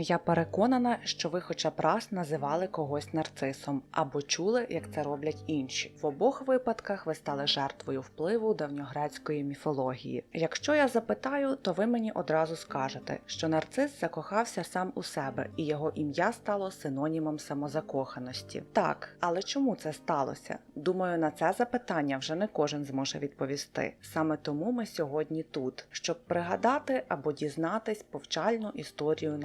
Я переконана, що ви хоча б раз називали когось нарцисом або чули, як це роблять інші. В обох випадках ви стали жертвою впливу давньогрецької міфології. Якщо я запитаю, то ви мені одразу скажете, що нарцис закохався сам у себе, і його ім'я стало синонімом самозакоханості. Так, але чому це сталося? Думаю, на це запитання вже не кожен зможе відповісти. Саме тому ми сьогодні тут, щоб пригадати або дізнатись повчальну історію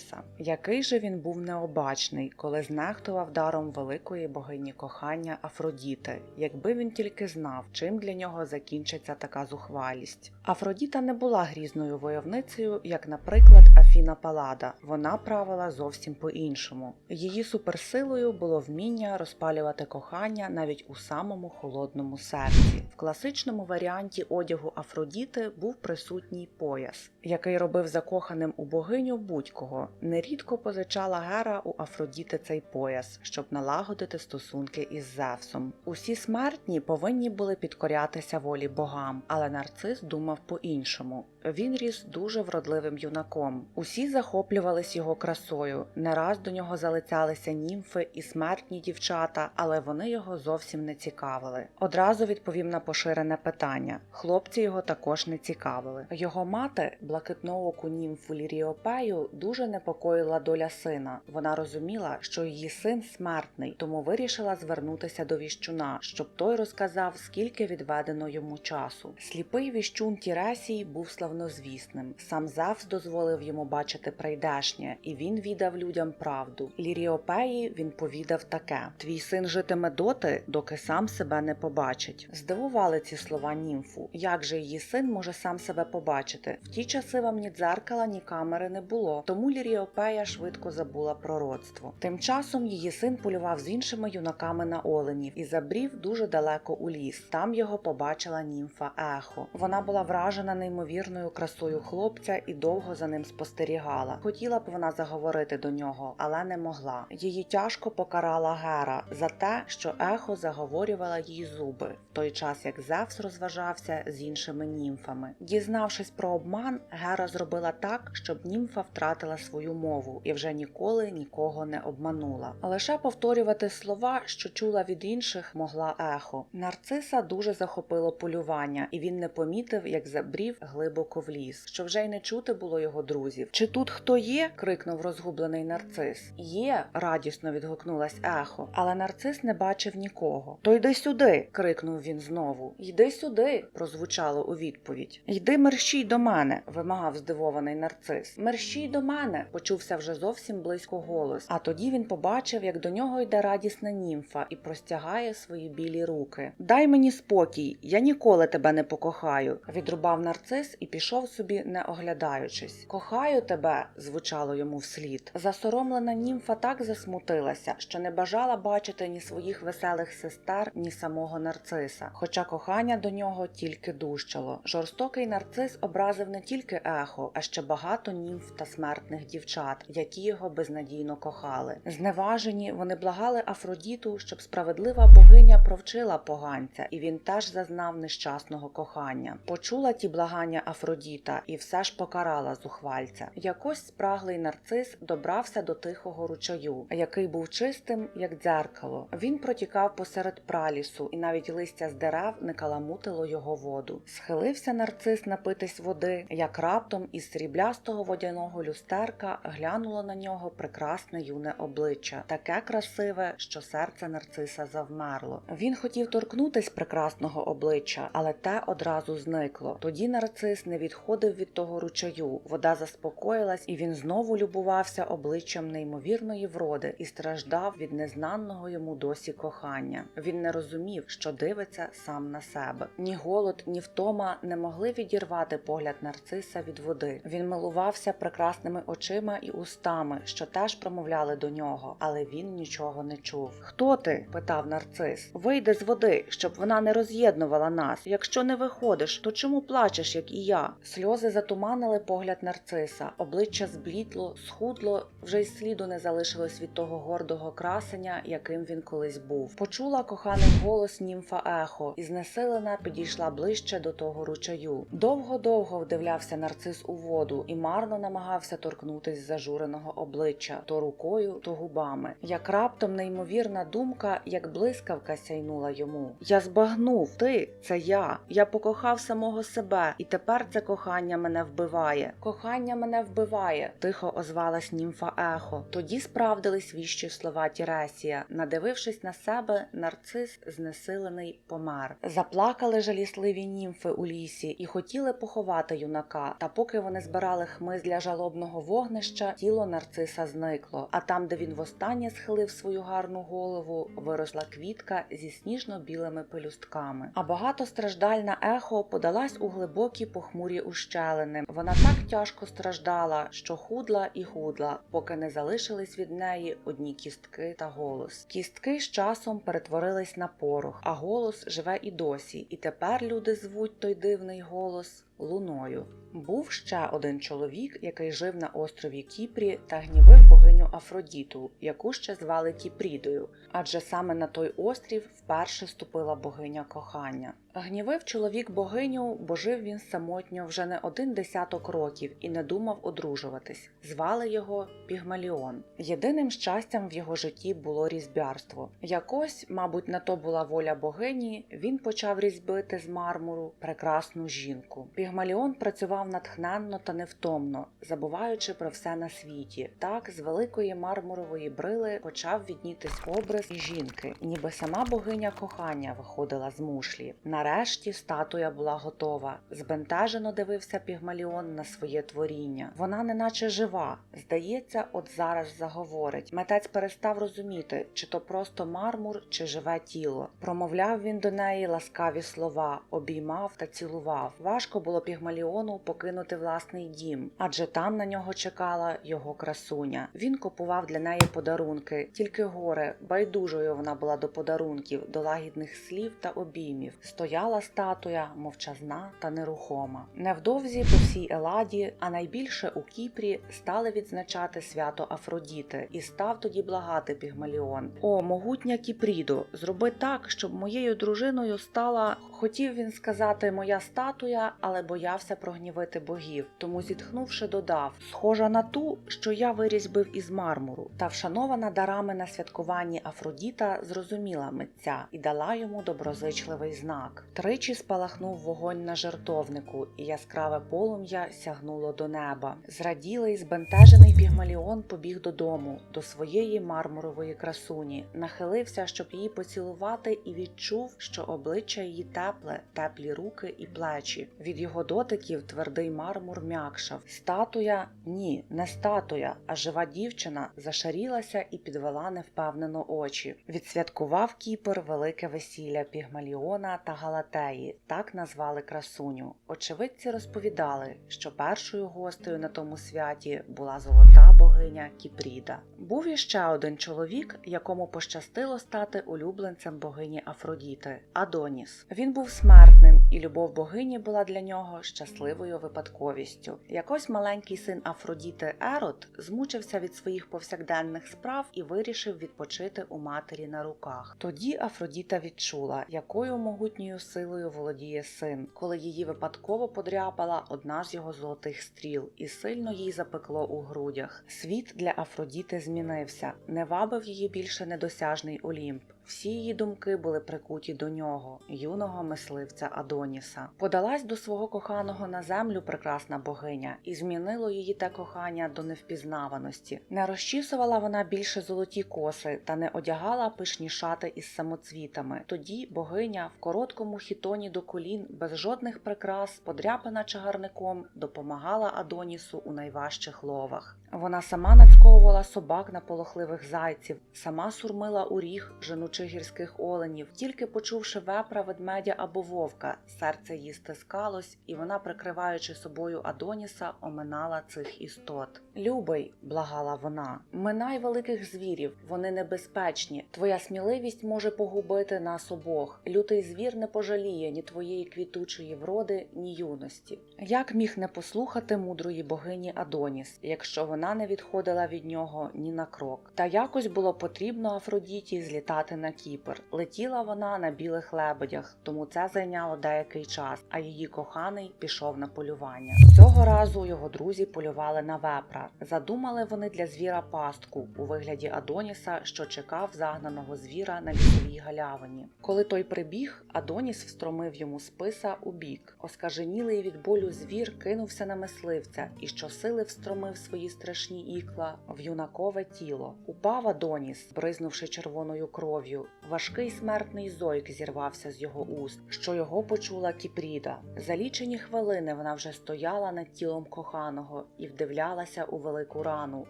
нарциса. Який же він був необачний, коли знехтував даром великої богині кохання Афродіти, якби він тільки знав, чим для нього закінчиться така зухвалість. Афродіта не була грізною войовницею, як, наприклад, Афіна Палада. Вона правила зовсім по-іншому. Її суперсилою було вміння розпалювати кохання навіть у самому холодному серці. В класичному варіанті одягу Афродіти був присутній пояс, який робив закоханим у богиню будь-кого. Нерідко позичала Гера у Афродіти цей пояс, щоб налагодити стосунки із Зевсом. Усі смертні повинні були підкорятися волі богам, але нарцис думав по-іншому. Він ріс дуже вродливим юнаком. Усі захоплювались його красою. Не раз до нього залицялися німфи і смертні дівчата, але вони його зовсім не цікавили. Одразу відповім на поширене питання. Хлопці його також не цікавили. Його мати, блакитнооку німфу Ліріопею, дуже непокоїла доля сина. Вона розуміла, що її син смертний, тому вирішила звернутися до віщуна, щоб той розказав, скільки відведено йому часу. Сліпий віщун Тіресій був славнозвісним. Сам Зевс дозволив йому бачити прийдешнє, і він віддав людям правду. Ліріопеї він повідав таке: Твій син житиме доти, доки сам себе не побачить. Здивували ці слова німфу. Як же її син може сам себе побачити? В ті часи вам ні дзеркала, ні камери не було, тому Ліріопея швидко забула пророцтво. Тим часом її син полював з іншими юнаками на оленів і забрів дуже далеко у ліс. Там його побачила німфа Ехо. Вона була вражена неймовірною красою хлопця і довго за ним спостерігала. Хотіла б вона заговорити до нього, але не могла. Її тяжко покарала Гера за те, що ехо заговорювала їй зуби, в той час як Зевс розважався з іншими німфами. Дізнавшись про обман, Гера зробила так, щоб німфа втратила свою мову і вже ніколи нікого не обманула. Лише повторювати слова, що чула від інших, могла ехо. Нарциса дуже захопило полювання, і він не помітив, як забрів глибоко в ліс, що вже й не чути було його друзів. Чи тут хто є? крикнув розгублений нарцис. Є, радісно відгукнулась ехо, але нарцис не бачив нікого. То йди сюди. крикнув він знову. Йди сюди, прозвучало у відповідь. Йди мерщій до мене, вимагав здивований нарцис. Мерщій до мене, почувся вже зовсім близько голос. А тоді він побачив, як до нього йде радісна німфа і простягає свої білі руки. Дай мені спокій, я ніколи тебе не покохаю. Відрубав нарцис і пішов собі, не оглядаючись. Кохаю тебе, звучало йому вслід. Засоромлена німфа так засмутилася, що не бажала бачити ні своїх веселих сестер, ні самого нарциса. Хоча кохання до нього тільки дужчало. Жорстокий нарцис образив не тільки ехо, а ще багато німф та смертних дівчат, які його безнадійно кохали. Зневажені вони благали Афродіту, щоб справедлива богиня провчила поганця, і він теж зазнав нещасного кохання. Почула ті благання Афродіта і все ж покарала зухвальця. Якось спраглий нарцис добрався до тихого ручаю, який був чистим, як дзеркало. Він протікав посеред пралісу, і навіть листя з дерев не каламутило його воду. Схилився нарцис напитись води, як раптом із сріблястого водяного люстерка глянуло на нього прекрасне юне обличчя, таке красиве, що серце нарциса завмерло. Він хотів торкнутись прекрасного обличчя, але те одразу зникло. Тоді нарцис не відходив від того ручаю. Вода заспокоїлась, і він знову любувався обличчям неймовірної вроди і страждав від незнаного йому досі кохання. Він не розумів, що дивиться сам на себе. Ні голод, ні втома не могли відірвати погляд нарциса від води. Він милувався прекрасними очима і устами, що теж промовляли до нього, але він нічого не чув. Хто ти? питав нарцис. Вийди з води, щоб вона не роз'єднувала нас. Якщо не виходиш, то чому плачеш, як і я? Сльози затуманили погляд нарциса, обличчя зблідло, схудло, вже й сліду не залишилось від того гордого красення, яким він колись був. Почула коханий голос німфа ехо, і знесилена підійшла ближче до того ручаю. Довго-довго вдивлявся нарцис у воду і марно намагався торкнутись зажуреного обличчя то рукою, то губами. Як раптом неймовірна думка, як блискавка сяйнула йому. Я збагнув, ти це я. Я покохав самого себе, і тепер це кохання мене вбиває. Кохання мене вбиває, тихо озвалась німфа ехо. Тоді справдились віщі слова Тіресія. Надивившись на себе, нарцис знесилений помер. Заплакали жалісливі німфи у лісі і хотіли поховати юнака. Та поки вони збирали хмиз для жалобного вогнища, тіло нарциса зникло. А там, де він востаннє схилив свою гарну голову, виросла квітка зі сніжно-білими пелюстками. А багатостраждальна ехо подалась у глибокі похмурі ущелини. Вона так тяжко страждала, що худла і худла, поки не залишились від неї одні кістки та голос. Кістки з часом перетворились на порох, а голос живе і досі. І тепер люди звуть той дивний голос луною. Був ще один чоловік, який жив на острові Кіпрі та гнівив богиню Афродіту, яку ще звали Кіпрідою, адже саме на той острів вперше ступила богиня кохання. Гнівив чоловік богиню, бо жив він самотньо вже не один десяток років і не думав одружуватись. Звали його Пігмаліон. Єдиним щастям в його житті було різьбярство. Якось, мабуть, на то була воля богині, він почав різьбити з мармуру прекрасну жінку. Пігмаліон працював натхненно та невтомно, забуваючи про все на світі. Так, з великої мармурової брили почав віднітись образ жінки, ніби сама богиня кохання виходила з мушлі. Нарешті статуя була готова. Збентежено дивився Пігмаліон на своє творіння. Вона неначе жива. Здається, от зараз заговорить. Митець перестав розуміти, чи то просто мармур, чи живе тіло. Промовляв він до неї ласкаві слова, обіймав та цілував. Важко було Пігмаліону покинути власний дім, адже там на нього чекала його красуня. Він купував для неї подарунки, тільки горе, байдужою вона була до подарунків, до лагідних слів та обіймів. Стояла статуя, мовчазна та нерухома. Невдовзі по всій Еладі, а найбільше у Кіпрі, стали відзначати свято Афродіти, і став тоді благати Пігмаліон. О, могутня Кіпрідо, зроби так, щоб моєю дружиною стала. Хотів він сказати моя статуя, але боявся прогнівити богів. Тому, зітхнувши, додав: схожа на ту, що я вирізьбив із мармуру. Та вшанована дарами на святкуванні Афродіта зрозуміла митця і дала йому доброзичливий знак. Тричі спалахнув вогонь на жертовнику, і яскраве полум'я сягнуло до неба. Зраділий, збентежений Пігмаліон побіг додому, до своєї мармурової красуні, нахилився, щоб її поцілувати, і відчув, що обличчя її тепле, теплі руки і плечі. Від його дотиків твердий мармур м'якшав. Статуя ні, не статуя, а жива дівчина зашарілася і підвела невпевнено очі. Відсвяткував Кіпр велике весілля Пігмаліона та Галатеї, так назвали красуню. Очевидці розповідали, що першою гостею на тому святі була золота богиня Кіпріда. Був іще один чоловік, якому пощастило стати улюбленцем богині Афродіти Адоніс. Він був смертним, і любов богині була для нього щасливою випадковістю. Якось маленький син Афродіти Ерот змучився від своїх повсякденних справ і вирішив відпочити у матері на руках. Тоді Афродіта відчула, якою могутньою силою володіє син, коли її випадково подряпала одна з його золотих стріл, і сильно їй запекло у грудях. Світ для Афродіти змінився, не вабив її більше недосяжний Олімп. Всі її думки були прикуті до нього, юного мисливця Адоніса. Подалась до свого коханого на землю прекрасна богиня, і змінило її те кохання до невпізнаваності. Не розчісувала вона більше золоті коси та не одягала пишні шати із самоцвітами. Тоді богиня в короткому хітоні до колін, без жодних прикрас, подряпана чагарником, допомагала Адонісу у найважчих ловах. Вона сама нацьковувала собак на полохливих зайців, сама сурмила у ріг, женучи чи гірських оленів, тільки почувши вепра, ведмедя або вовка, серце її стискалось, і вона, прикриваючи собою Адоніса, оминала цих істот. Любий, благала вона, минай великих звірів, вони небезпечні. Твоя сміливість може погубити нас обох. Лютий звір не пожаліє ні твоєї квітучої вроди, ні юності. Як міг не послухати мудрої богині Адоніс, якщо вона не відходила від нього ні на крок? Та якось було потрібно Афродіті злітати на Кіпр. Летіла вона на білих лебедях, тому це зайняло деякий час, а її коханий пішов на полювання. Цього разу його друзі полювали на вепра. Задумали вони для звіра пастку у вигляді Адоніса, що чекав загнаного звіра на лісовій галявині. Коли той прибіг, Адоніс встромив йому списа у бік. Оскаженілий від болю звір кинувся на мисливця і щосили встромив свої страшні ікла в юнакове тіло. Упав Адоніс, бризнувши червоною кров'ю. Важкий смертний зойк зірвався з його уст, що його почула Кіпріда. За лічені хвилини вона вже стояла над тілом коханого і вдивлялася у велику рану,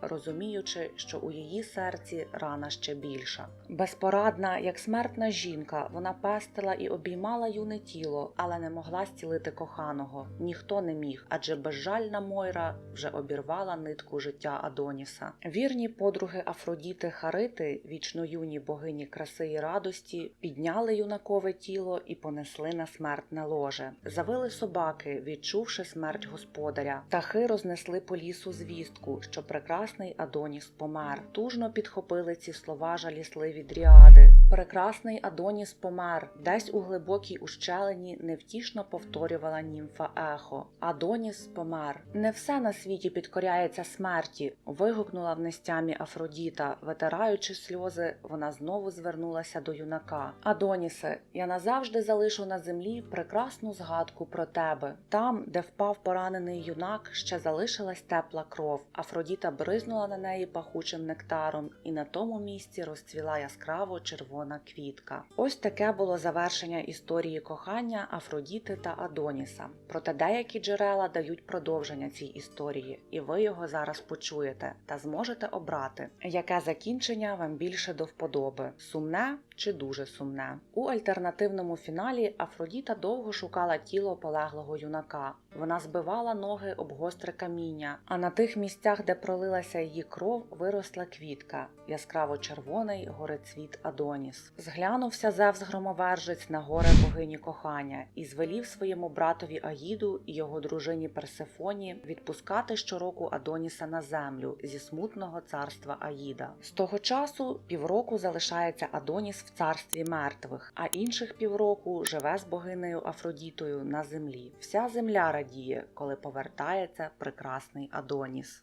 розуміючи, що у її серці рана ще більша. Безпорадна, як смертна жінка, вона пестила і обіймала юне тіло, але не могла зцілити коханого. Ніхто не міг, адже безжальна Мойра вже обірвала нитку життя Адоніса. Вірні подруги Афродіти Харити, вічно юні богині краси і радості, підняли юнакове тіло і понесли на смертне ложе. Завили собаки, відчувши смерть господаря. Птахи рознесли по лісу звістку, що прекрасний Адоніс помер. Тужно підхопили ці слова жалісливі дріади. Прекрасний Адоніс помер. Десь у глибокій ущелині невтішно повторювала німфа ехо. Адоніс помер. Не все на світі підкоряється смерті. вигукнула в нестямі Афродіта. Витираючи сльози, вона знову звернулася до юнака. Адонісе, я назавжди залишу на землі прекрасну згадку про тебе. Там, де впав поранений юнак, ще залишилась тепла кров. Афродіта бризнула на неї пахучим нектаром, і на тому місці розцвіла яскраво червона квітка. Ось таке було завершення історії кохання Афродіти та Адоніса. Проте деякі джерела дають продовження цій історії, і ви його зараз почуєте та зможете обрати, яке закінчення вам більше до вподоби: сумне чи дуже сумне. У альтернативному фіналі Афродіта довго шукала тіло полеглого юнака. Вона збивала ноги об гостре каміння, а на тих місцях, де пролилася її кров, виросла квітка, яскраво червоний горецвіт Адоніс. Зглянувся Зевс громовержець на горе богині кохання і звелів своєму братові Аїду і його дружині Персефоні відпускати щороку Адоніса на землю зі смутного царства Аїда. З того часу півроку залишається Адоніс в царстві мертвих, а інших півроку живе з богинею Афродітою на землі. Вся земля радіє, коли повертається прекрасний Адоніс.